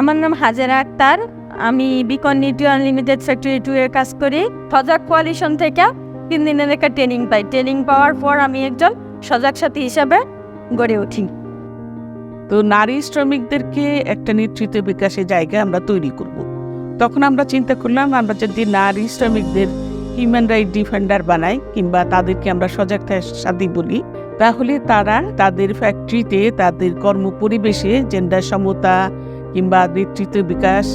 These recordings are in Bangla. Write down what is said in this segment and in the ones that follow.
আমার নাম হাজেরা আক্তার। আমি Beacon Nutri Unlimited factory two এর কাজ করি। সজাগ কোয়ালিশন থেকে তিন দিনের একটা ট্রেনিং পাই। ট্রেনিং পাওয়ার পর আমি একজন সজাগ সাথী হিসাবে গড়ে উঠি। তো নারী শ্রমিকদেরকে একটা নেতৃত্ব বিকাশের জায়গা আমরা তৈরি করব। তখন আমরা চিন্তা করলাম, আমরা যদি নারী শ্রমিকদের হিউম্যান রাইট ডিফেন্ডার বানাই কিংবা তাদেরকে আমরা সজাগতার সাথী বলি, তাহলে তারা তাদের ফ্যাক্টরিতে তাদের কর্ম পরিবেশে জেন্ডার সমতা কিংবা নেতৃত্ব বিকাশ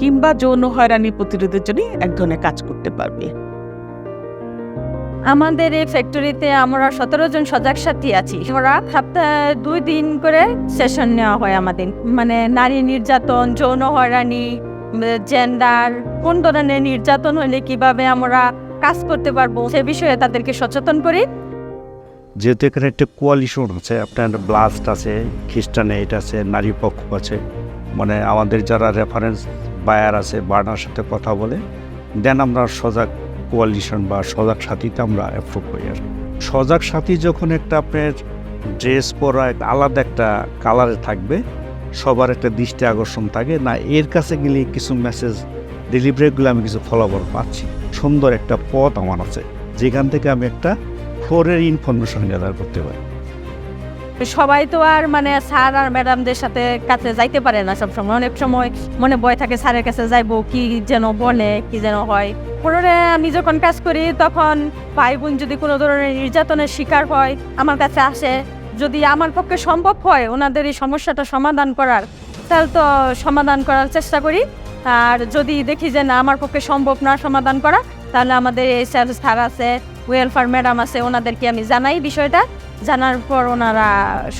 কিংবা যৌন হয়রানি প্রতিরোধের জন্য এক ধরনের কাজ করতে পারবে। আমাদের এই ফ্যাক্টরিতে আমরা সতেরো জন সজাগ সাথী আছি। আমরা সপ্তাহে দুই দিন করে সেশন নেওয়া হয় আমাদের। মানে নারী নির্যাতন যৌন হয়রানি জেন্ডার কোন ধরনের নির্যাতন হলে কীভাবে আমরা কাজ করতে পারব সে বিষয়ে তাদেরকে সচেতন করি। যেহেতু এখানে একটা কোয়ালিশন আছে আপনার ব্লাস্ট আছে খ্রিস্টান এইট আছে নারী পক্ষ আছে মানে আমাদের যারা রেফারেন্স বায়ার আছে বার্নার সাথে কথা বলে দেন আমরা সজাগ কোয়ালিশন বা সজাগ সাথীতে আমরা অ্যাপ্রুভ করি আর সজাগ সাথী যখন একটা আপনার ড্রেস পরা একটা আলাদা একটা কালারে থাকবে, সবার একটা দৃষ্টি আকর্ষণ থাকে, না, এর কাছে গেলে কিছু মেসেজ ডেলিভারিগুলো আমি কিছু ফলাফল পাচ্ছি। সুন্দর একটা পথ আমার আছে, যেখান থেকে আমি একটা ফোরের ইনফরমেশন গ্যাদার করতে পারি। সবাই তো আর মানে স্যার আর ম্যাডামদের সাথে কাছে যাইতে পারে না সব সময় অনেক সময় মনে ভয় থাকে, স্যারের কাছে যাইবো, কি যেন বলে, কি যেন হয়। পরে আমি যখন কাজ করি, তখন ভাই বোন যদি কোনো ধরনের নির্যাতনের শিকার হয়, আমার কাছে আসে। যদি আমার পক্ষে সম্ভব হয় ওনাদের এই সমস্যাটা সমাধান করার, তাহলে তো সমাধান করার চেষ্টা করি। আর যদি দেখি যে না, আমার পক্ষে সম্ভব না সমাধান করা তাহলে আমাদের এই স্যার স্যার আছে ওয়েলফেয়ার ম্যাডাম আছে, ওনাদেরকে আমি জানাই বিষয়টা। জানার পর ওনারা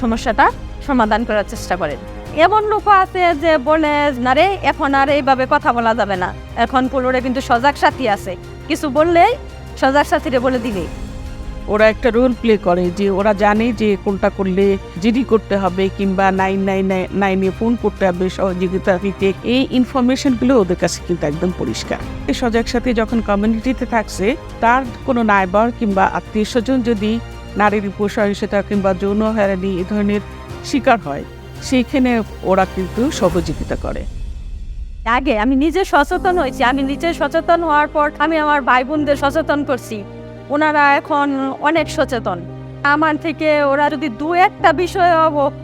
সমস্যাটা সমাধান করার চেষ্টা করেন। এমন লোক আছে যে বলে, না রে, এখন আর এইভাবে কথা বলা যাবে না। এখন পুরোটা কিন্তু সজাগ সাথী আছে। কিছু বললেই সজাগ সাথীরে বলে দিবে। ওরা একটা রোল প্লে করে যে ওরা জানে যে কোনটা করলে জিডি করতে হবে কিংবা নাইন নাইন নাইনে ফোন করতে হবে সহযোগিতা নিতে এই ইনফরমেশনগুলো ওদের কাছে কিন্তু একদম পরিষ্কার। এই সজাগ সাথে যখন কমিউনিটিতে থাকছে, তার কোনো নাইবার কিংবা আত্মীয় স্বজন যদি নারীর উপর সহিংসতা কিংবা যৌন হয়রানি এ ধরনের শিকার হয়, সেইখানে ওরা কিন্তু সহযোগিতা করে। আগে আমি নিজে সচেতন হয়েছি, আমি নিজে সচেতন হওয়ার পর আমি আমার ভাই বোনদের সচেতন করছি। ওনারা এখন অনেক সচেতন। আমার থেকে ওরা যদি দু একটা বিষয়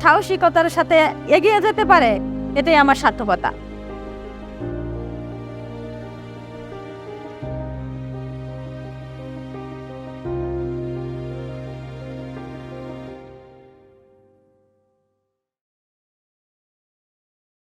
সাহসিকতার সাথে এগিয়ে যেতে পারে, এটাই আমার সার্থকতা।